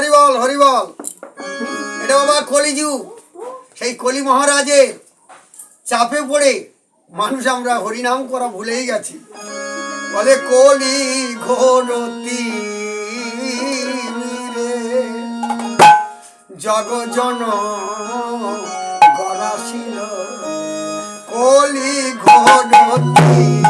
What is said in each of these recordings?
হরিবল হরিবল। এটা বাবা কলিযুগ। সেই কলি মহারাজের চাপে পড়ে মানুষ আমরা হরিনাম করা ভুলেই গেছি। বলে, কলি ঘোরতি জগজন গরাশিল কলি ঘোরতি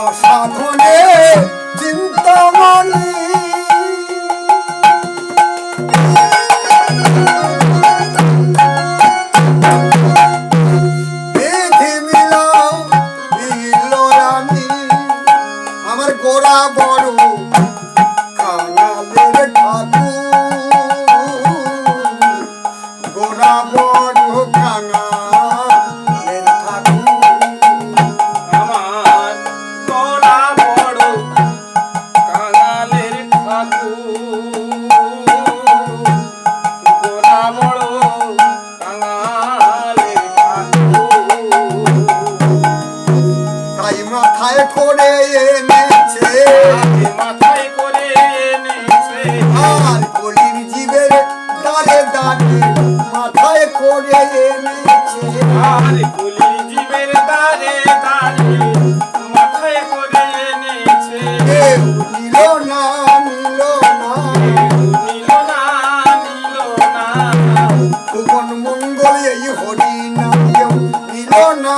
অসাধনে চিন্তামণি আমার গোড়া বড় মাথায় করে এনেছে। মাথায় করে এনেছে। আর কলির জীবের দাঁড়ে দাঁড়িয়ে মাথায় করে এনেছে। আর কুলি জীবের দাঁড়ে দাঁড়িয়ে মাথায় করে এনেছে। নিল না নিল না। নিল না নিল না। ভুবন মঙ্গল এই হরি নাম না নিল না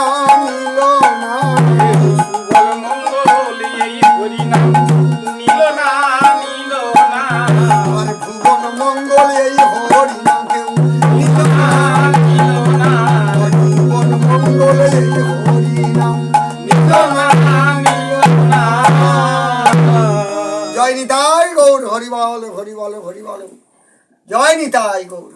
জয় নিতাই গৌর হরি বল হরি বল হরি বল জয় নিতাই গৌর